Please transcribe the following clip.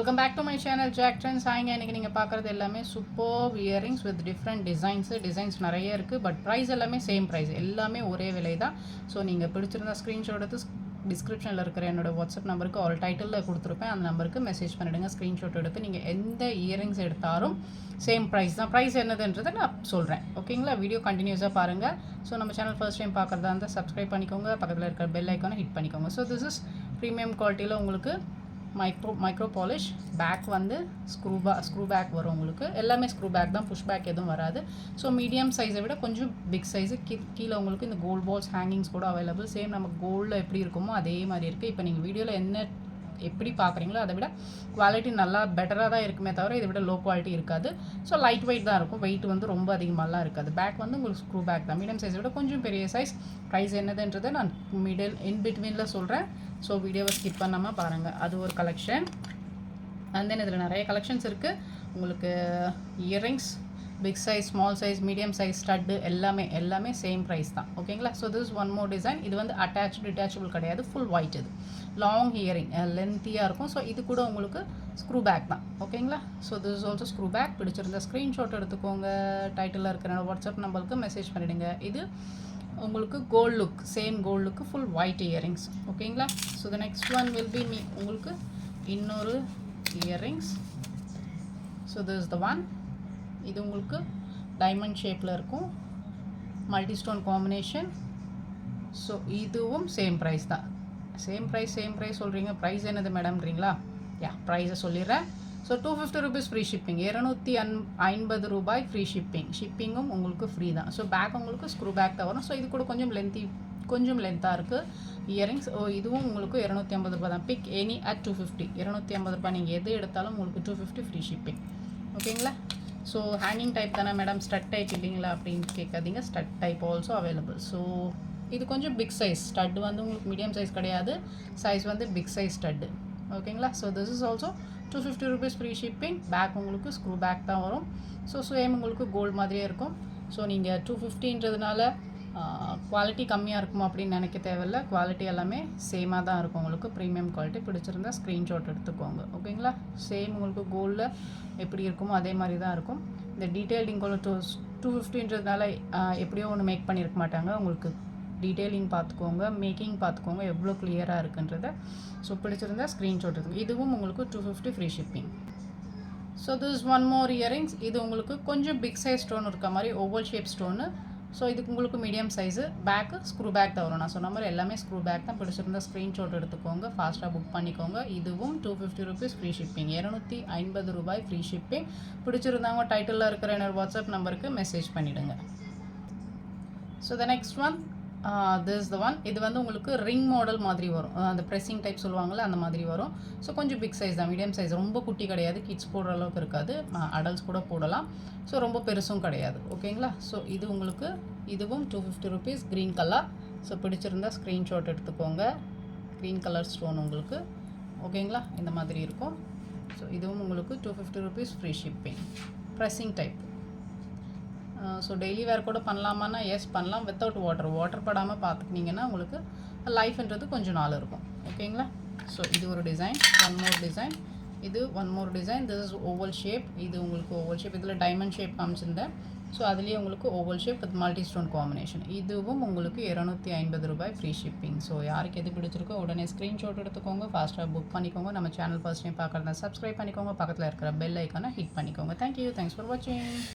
Welcome back to my channel Jack trend ஆயிங்க இன்றைக்கி நீங்கள் பார்க்குறது எல்லாமே super earrings with different designs designs நிறைய இருக்குது பட் ப்ரைஸ் எல்லாமே சேம் ப்ரைஸ் எல்லாமே ஒரே விலை தான் ஸோ நீங்கள் பிடிச்சிருந்தா ஸ்க்ரீன்ஷாட் எடுத்து டிஸ்கிரிப்ஷனில் இருக்கிற என்னோடய வாட்ஸ்அப் நம்பருக்கு ஆல் டைட்டிலில் கொடுத்துருப்பேன். அந்த நம்பருக்கு மெசேஜ் பண்ணிவிடுங்க ஸ்க்ரீன்ஷாட் எடுத்து நீங்கள் எந்த இயரிங்ஸ் எடுத்தாலும் சேம் ப்ரைஸ் தான். ப்ரைஸ் என்னதுன்றதை நான் சொல்கிறேன் ஓகேங்களா வீடியோ கண்டினியூஸாக பாருங்கள் ஸோ நம்ம சேனல் ஃபர்ஸ்ட் டைம் பார்க்குறதா இருந்தால் சப்ஸ்கிரைப் பண்ணிக்கோங்க. பக்கத்தில் இருக்கிற பெல் ஐக்கானை ஹிட் பண்ணிக்கோங்க. ஸோ திஸ் இஸ் ப்ரீமியம் குவாலிட்டியில் உங்களுக்கு மைக்ரோ மைக்ரோ பாலிஷ் பேக் வந்து ஸ்க்ரூ பா ஸ்க்ரூ பேக் வரும் உங்களுக்கு. எல்லாமே ஸ்க்ரூ பேக் தான் புஷ் பேக் எதுவும் வராது. ஸோ மீடியம் சைஸை விட கொஞ்சம் பிக் சைஸு கீ கீழே உங்களுக்கு இந்த கோல்ட் பால்ஸ் ஹேங்கிங்ஸ் கூட அவைலபிள் சேம் நம்ம கோல்டில் எப்படி இருக்குமோ அதே மாதிரி இருக்குது இப்போ நீங்கள் வீடியோவில் என்ன எப்படி பார்க்குறீங்களோ அதை விட குவாலிட்டி நல்லா பெட்டராக தான் இருக்குமே தவிர இதை விட லோ குவாலிட்டி இருக்காது. ஸோ லைட் வெயிட் தான் இருக்கும். வெயிட் வந்து ரொம்ப அதிகமாகலாம் இருக்காது. பேக் வந்து உங்களுக்கு ஸ்க்ரூ பேக் தான். மீடியம் சைஸை விட கொஞ்சம் பெரிய சைஸ் ப்ரைஸ் என்னதுன்றதை நான் மிடில் இன் பிட்வீனில் சொல்கிறேன் ஸோ வீடியோவை ஸ்கிப் பண்ணாமல் பாருங்கள் அது ஒரு கலெக்ஷன் அண்ட் தென் இதில் நிறைய கலெக்ஷன்ஸ் இருக்குது உங்களுக்கு earrings big size small size medium size stud எல்லாமே எல்லாமே சேம் ப்ரைஸ் தான். ஓகேங்களா so this one more design இது வந்து அட்டாச் டிட்டாச்சபிள் கிடையாது. ஃபுல் ஒயிட் இது. லாங் ஹியரிங் லென்த்தியாக இருக்கும். ஸோ இது கூட உங்களுக்கு ஸ்க்ரூ பேக் தான். ஓகேங்களா so this is also screw back பிடிச்சிருந்த screenshot எடுத்துக்கோங்க. டைட்டிலில் இருக்கிற வாட்ஸ்அப் நம்பருக்கு மெசேஜ் பண்ணிவிடுங்க இது உங்களுக்கு gold look same gold look full white earrings ஓகேங்களா so the next one will be me உங்களுக்கு இன்னொரு earrings so this the one இது உங்களுக்கு டைமண்ட் ஷேப்பில் இருக்கும். மல்டி ஸ்டோன் காம்பினேஷன் ஸோ இதுவும் சேம் ப்ரைஸ் தான். சேம் ப்ரைஸ் சேம் ப்ரைஸ் சொல்கிறீங்க ப்ரைஸ் என்னது மேடம்ன்றீங்களா யா ப்ரைஸை சொல்லிடுறேன். So two fifty rupees free shipping இரநூத்தி அன் ஐம்பது ரூபாய் ஃப்ரீ ஷிப்பிங் ஷிப்பிங்கும் உங்களுக்கு ஃப்ரீ தான். ஸோ பேக் உங்களுக்கு ஸ்க்ரூ பேக் தான் வரும். ஸோ இது கூட கொஞ்சம் லென்த்தி கொஞ்சம் லென்த்தாக இருக்குது இயரிங்ஸ் ஓ இதுவும் உங்களுக்கு இரநூத்தி ஐம்பது ரூபாய் தான். Pick any at two fifty இரநூத்தி ஐம்பது ரூபாய். நீங்கள் எது எடுத்தாலும் உங்களுக்கு டூ ஃபிஃப்டி ஃப்ரீ ஷிப்பிங் ஓகேங்களா ஸோ ஹேங்கிங் டைப் தானே மேடம் ஸ்டட் டைப் இல்லைங்களா அப்படின்னு கேட்காதீங்க. Stud type also available so இது கொஞ்சம் பிக் சைஸ் ஸ்டட் வந்து உங்களுக்கு மீடியம் சைஸ் கிடையாது. சைஸ் வந்து பிக் சைஸ் ஸ்டட்டு ஓகேங்களா so this is also two fifty rupees free shipping back உங்களுக்கு ஸ்க்ரூ பேக் தான் வரும். ஸோ சேம் உங்களுக்கு கோல்டு மாதிரியே இருக்கும். ஸோ நீங்கள் டூ ஃபிஃப்டின்றதுனால குவாலிட்டி கம்மியாக இருக்குமா அப்படின்னு நினைக்க தேவையில்ல. குவாலிட்டி எல்லாமே சேமாக தான் இருக்கும் உங்களுக்கு. ப்ரீமியம் குவாலிட்டி பிடிச்சிருந்தா ஸ்க்ரீன்ஷாட் எடுத்துக்கோங்க. ஓகேங்களா சேம் உங்களுக்கு கோல்டில் எப்படி இருக்குமோ அதே மாதிரி தான் இருக்கும். இந்த டீட்டெயிலிங் டூ டூ ஃபிஃப்டின்றதுனால எப்படியோ ஒன்று மேக் பண்ணியிருக்க மாட்டாங்க. உங்களுக்கு டீட்டெயிலிங் பார்த்துக்கோங்க மேக்கிங் பார்த்துக்கோங்க எவ்வளோ கிளியராக இருக்குன்றத. ஸோ பிடிச்சிருந்தா ஸ்க்ரீன்ஷாட் எடுத்துக்கோங்க. இதுவும் உங்களுக்கு two fifty free shipping so this one more earrings இது உங்களுக்கு கொஞ்சம் பிக் சைஸ் ஸ்டோன் இருக்க மாதிரி ஓவல் ஷேப் ஸ்டோனு ஸோ இதுக்கு உங்களுக்கு medium size back screw back தான் வரும். நான் சொன்ன மாதிரி எல்லாமே ஸ்க்ரூ பேக் தான் பிடிச்சிருந்தா ஸ்க்ரீன்ஷாட் எடுத்துக்கோங்க ஃபாஸ்ட்டாக புக் பண்ணிக்கோங்க. இதுவும் two fifty rupees free shipping இரநூத்தி ஐம்பது ரூபாய் ஃப்ரீ ஷிப்பிங் பிடிச்சிருந்தாங்க டைட்டிலில் இருக்கிற என்னோட வாட்ஸ்அப் நம்பருக்கு மெசேஜ் பண்ணிவிடுங்க so the next one this the one இது வந்து உங்களுக்கு ரிங் மாடல் மாதிரி வரும். அந்த ப்ரெஸ்ஸிங் டைப் சொல்லுவாங்கள்ல அந்த மாதிரி வரும். ஸோ கொஞ்சம் பிக் சைஸ் தான். மீடியம் சைஸ் ரொம்ப குட்டி கிடையாது. கிட்ஸ் போடுற அளவுக்கு இருக்காது. அடல்ட்ஸ் கூட போடலாம். ஸோ ரொம்ப பெருசும் கிடையாது. ஓகேங்களா ஸோ இது உங்களுக்கு இதுவும் two fifty rupees green colour so பிடிச்சிருந்தா ஸ்க்ரீன்ஷாட் எடுத்துக்கோங்க. க்ரீன் கலர் ஸ்டோன் உங்களுக்கு. ஓகேங்களா இந்த மாதிரி இருக்கும். ஸோ இதுவும் உங்களுக்கு two fifty rupees free shipping pressing type so daily wear கூட பண்ணலாமான்னா எஸ் பண்ணலாம். வித்தவுட் வாட்டர் வாட்டர் படாமல் பார்த்துக்கிட்டிங்கன்னா உங்களுக்கு லைஃப்ன்றது கொஞ்சம் நாள் இருக்கும். ஓகேங்களா ஸோ இது ஒரு டிசைன் ஒன் மோர் டிசைன் இது one more design this is oval shape இது உங்களுக்கு ஓவல் ஷேப் இதில் டைமண்ட் ஷேப் காமிச்சிருந்தேன். ஸோ அதுலேயே உங்களுக்கு oval shape with multi stone combination இதுவும் உங்களுக்கு இரநூத்தி ஐம்பது ரூபாய் ஃப்ரீ ஷிப்பிங் ஸோ யாருக்கு எது பிடிச்சிருக்கோ உடனே ஸ்க்ரீன்ஷாட் எடுத்துக்கோங்க. ஃபாஸ்ட்டாக புக் பண்ணிக்கோங்க. நம்ம சேனல் ஃபர்ஸ்ட் டைம் பார்க்குறதா சப்ஸ்கிரைப் பண்ணிக்கோங்க. பக்கத்தில் இருக்கிற பெல் ஐக்கானை ஹிட் பண்ணிக்கோங்க. தேங்க்யூ தேங்க்ஸ் ஃபார் வாட்சிங்